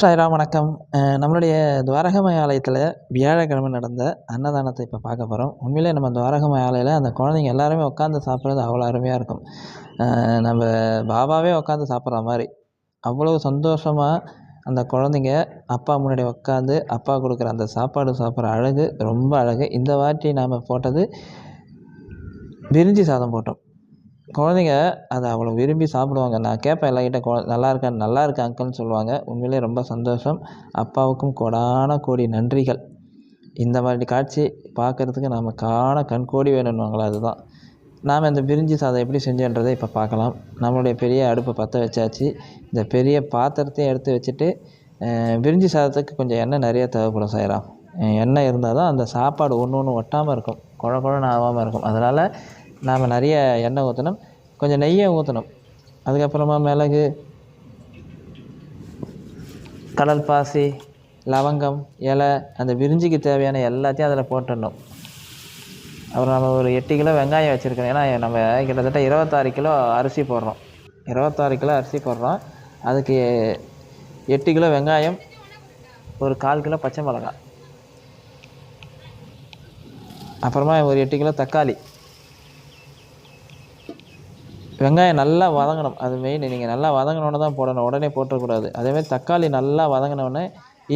சாய்ராம் வணக்கம். நம்மளுடைய துவாரகமய ஆலயத்தில் வியாழக்கிழமை நடந்த அன்னதானத்தை இப்போ பார்க்க போகிறோம் உண்மையிலே நம்ம துவாரகமய ஆலையில் அந்த குழந்தைங்க எல்லாருமே உட்காந்து சாப்பிட்றது அவ்வளோ அருமையாக இருக்கும். நம்ம பாபாவே உட்காந்து சாப்பிட்ற மாதிரி. அவ்வளோ சந்தோஷமாக அந்த குழந்தைங்க அப்பா முன்னாடி உட்காந்து அப்பா கொடுக்குற அந்த சாப்பாடு சாப்பிட்ற அழகு ரொம்ப அழகு. இந்த வாட்டி நாம் போட்டது பிரிஞ்சி சாதம் போட்டோம். குழந்தைங்க அதை அவ்வளோ விரும்பி சாப்பிடுவாங்க. நான் கேட்பேன் எல்லாக்கிட்ட கொ நல்லா இருக்கா நல்லா இருக்கா அங்கிள்னு சொல்லுவாங்க. உண்மையிலே ரொம்ப சந்தோஷம். அப்பாவுக்கும் கொடான கோடி நன்றிகள். இந்த மாதிரி காட்சி பார்க்குறதுக்கு நாம் காண கண்கோடி வேணும்னுவாங்களா அதுதான். நாம் இந்த பிரிஞ்சி சாதம் எப்படி செஞ்சோன்றதை இப்போ பார்க்கலாம். நம்மளுடைய பெரிய அடுப்பை பற்ற வச்சாச்சு. இந்த பெரிய பாத்திரத்தையும் எடுத்து வச்சுட்டு பிரிஞ்சி சாதத்துக்கு கொஞ்சம் எண்ணெய் நிறைய தேவைப்படும் செய்கிறான் எண்ணெய் இருந்தால் தான் அந்த சாப்பாடு ஒன்று ஒன்று ஒட்டாமல் இருக்கும். குழ குழன்னு ஆகாமல் இருக்கும். அதனால் நாம் நிறைய எண்ணெய் ஊற்றணும் கொஞ்சம் நெய்யை ஊற்றணும் அதுக்கப்புறமா மிளகு கடல் பாசி லவங்கம் இலை அந்த விரிஞ்சிக்கு தேவையான எல்லாத்தையும் அதில் போட்டுடணும். அப்புறம் நம்ம ஒரு எட்டு கிலோ வெங்காயம் வச்சுருக்கோம் ஏன்னா நம்ம கிட்டத்தட்ட இருபத்தாறு கிலோ அரிசி போடுறோம். இருபத்தாறு கிலோ அரிசி போடுறோம். அதுக்கு எட்டு கிலோ வெங்காயம் ஒரு கால் கிலோ பச்சை மிளகாய். அப்புறமா ஒரு எட்டு கிலோ தக்காளி. வெங்காயம் நல்லா வதங்கணும். அது மெயின் நீங்கள் நல்லா வதங்கினோன்னு தான் போடணும். உடனே போட்டக்கூடாது அதேமாதிரி தக்காளி நல்லா வதங்கினோடனே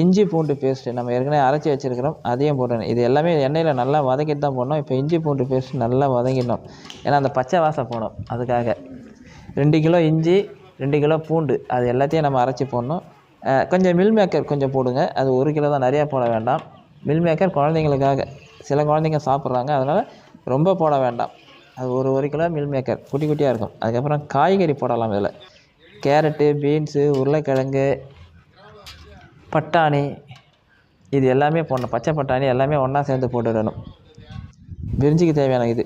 இஞ்சி பூண்டு பேஸ்ட்டு நம்ம ஏற்கனவே அரைச்சி வச்சுருக்கிறோம். அதையும் போடணும் இது எல்லாமே எண்ணெயில் நல்லா வதக்கிட்டு தான் போடணும். இப்போ இஞ்சி பூண்டு பேஸ்ட் நல்லா வதங்கிடணும். ஏன்னா அந்த பச்சை வாசம் போகணும். அதுக்காக. ரெண்டு கிலோ இஞ்சி ரெண்டு கிலோ பூண்டு. அது எல்லாத்தையும் நம்ம அரைச்சி போடணும். கொஞ்சம் மில் மேக்கர் கொஞ்சம் போடுங்க. அது ஒரு கிலோ தான் நிறையா போட வேண்டாம். மில் மேக்கர் குழந்தைங்களுக்காக. சில குழந்தைங்க சாப்பிட்றாங்க. அதனால் ரொம்ப போட வேண்டாம். அது ஒரு ஒரு கிலோ மில் மேக்கர் குட்டி குட்டியாக இருக்கும். அதுக்கப்புறம் காய்கறி போடலாம் இதில். கேரட்டு பீன்ஸு உருளைக்கிழங்கு பட்டாணி இது எல்லாமே போடணும். பச்சை பட்டாணி எல்லாமே ஒன்றா சேர்ந்து போட்டுடணும். பிரிஞ்சுக்கு தேவையான இது.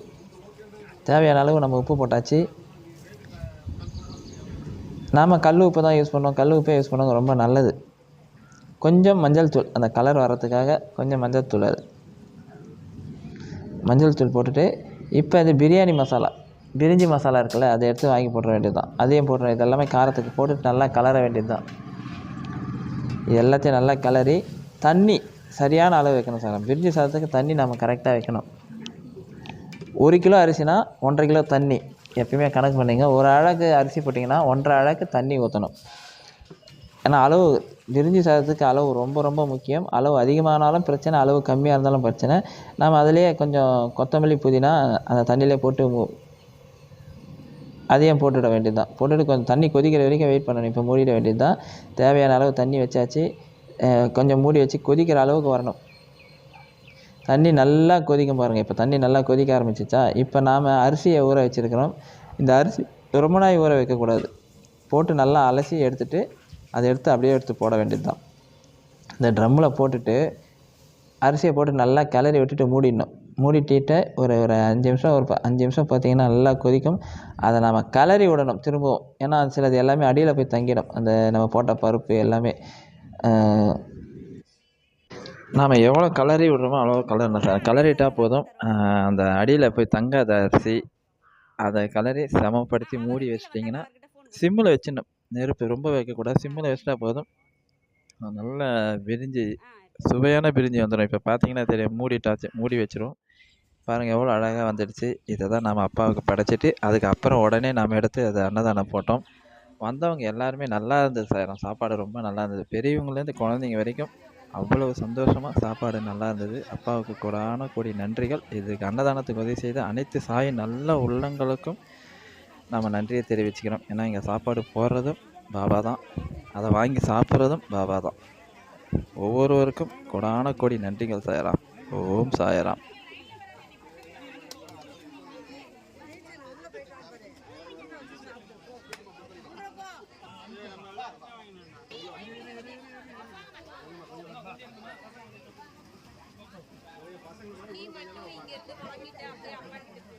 தேவையான அளவு நம்ம உப்பு போட்டாச்சு. நாம் கல் உப்பு தான் யூஸ் பண்ணோம் கல் உப்பே யூஸ் பண்ணது ரொம்ப நல்லது. கொஞ்சம் மஞ்சள் தூள். அந்த கலர் வரத்துக்காக கொஞ்சம் மஞ்சள் தூள் அது. மஞ்சள் தூள் போட்டுட்டு இப்போ இது பிரியாணி மசாலா பிரிஞ்சி மசாலா இருக்குல்ல அதை எடுத்து வாங்கி போட்டுற வேண்டியது தான் அதையும் போட்டுற இது எல்லாமே காரத்துக்கு போட்டுட்டு நல்லா கலர வேண்டியது தான் இது எல்லாத்தையும் நல்லா கிளறி தண்ணி சரியான அளவு வைக்கணும் சார். பிரிஞ்சி சாதத்துக்கு தண்ணி நம்ம கரெக்டாக வைக்கணும். ஒரு கிலோ அரிசினா ஒன்றரை கிலோ தண்ணி. எப்பயுமே கணக்கு பண்ணிங்க ஒரு அழகு அரிசி போட்டிங்கன்னா ஒன்றரை அழகு தண்ணி ஊற்றணும் ஏன்னா அளவு விரிஞ்சி சாதத்துக்கு அளவு ரொம்ப ரொம்ப முக்கியம். அளவு அதிகமானாலும் பிரச்சனை அளவு கம்மியாக இருந்தாலும் பிரச்சனை. நாம் அதிலேயே கொஞ்சம் கொத்தமல்லி புதினா அந்த தண்ணியிலே போட்டு அதையும் போட்டுவிட வேண்டியது தான் போட்டுட்டு கொஞ்சம் தண்ணி கொதிக்கிற வரைக்கும் வெயிட் பண்ணணும். இப்போ மூடிட வேண்டியது தான் தேவையான அளவு தண்ணி வச்சாச்சு. கொஞ்சம் மூடி வச்சு கொதிக்கிற அளவுக்கு வரணும். தண்ணி நல்லா கொதிக்கும் பாருங்கள் இப்போ தண்ணி நல்லா கொதிக்க ஆரம்பிச்சிச்சா? இப்போ நாம் அரிசியை ஊற வச்சுருக்கிறோம். இந்த அரிசி ரொம்ப நாய் ஊற வைக்கக்கூடாது. போட்டு நல்லா அலசி எடுத்துகிட்டு அதை எடுத்து அப்படியே எடுத்து போட வேண்டியது தான் இந்த ட்ரம்மில் போட்டுட்டு அரிசியை போட்டு நல்லா கிளறி விட்டுட்டு மூடிடணும். மூடிட்டு ஒரு ஒரு அஞ்சு நிமிஷம் ஒரு ப- அஞ்சு நிமிஷம் பார்த்தீங்கன்னா நல்லா கொதிக்கும். அதை நம்ம கிளறி விடணும் திரும்பவும். ஏன்னா சிலது எல்லாமே அடியில் போய் தங்கிடும். அந்த நம்ம போட்ட பருப்பு எல்லாமே. நாம் எவ்வளோ கலரி விடுறோமோ அவ்வளோ கலரணும் சார். கலரிட்டால் போதும். அந்த அடியில் போய் தங்காத அரிசி அதை கலரி சமப்படுத்தி மூடி வச்சிட்டிங்கன்னா சிம்மில் வச்சிடணும். நெருப்பு ரொம்ப வைக்கக்கூடாது. சிம்மில் வச்சிட்டா போதும். நல்லா விரிஞ்சு சுவையான பிரிஞ்சி வந்துடும் இப்போ பார்த்தீங்கன்னா தெரியும் மூடிட்டாச்சு. மூடி வச்சிரும் பாருங்கள் எவ்வளோ அழகாக வந்துடுச்சு. இதை தான் நம்ம அப்பாவுக்கு படைச்சிட்டு அதுக்கப்புறம் உடனே நாம் எடுத்து அதை அன்னதானம் போட்டோம். வந்தவங்க எல்லாருமே நல்லா இருந்தது சார். சாப்பாடு ரொம்ப நல்லா இருந்தது. பெரியவங்கலேருந்து குழந்தைங்க வரைக்கும் அவ்வளவு சந்தோஷமாக சாப்பாடு நல்லா இருந்தது. அப்பாவுக்கு கொடான கோடி நன்றிகள். இதுக்கு அன்னதானத்துக்கு உதவி செய்த அனைத்து சாய் நல்ல உள்ளங்களுக்கும் நம்ம நன்றியை தெரிவிச்சுக்கிறோம். ஏன்னா இங்கே சாப்பாடு போடுறதும் பாபா தான். அதை வாங்கி சாப்பிட்றதும் பாபா தான். ஒவ்வொருவருக்கும் கொடான கொடி நன்றிகள் சாயராம். ஓம் சாயராம். நீ மட்டும் இங்க இருந்து வாங்கிட்டு அப்படியே அம்மா கிட்ட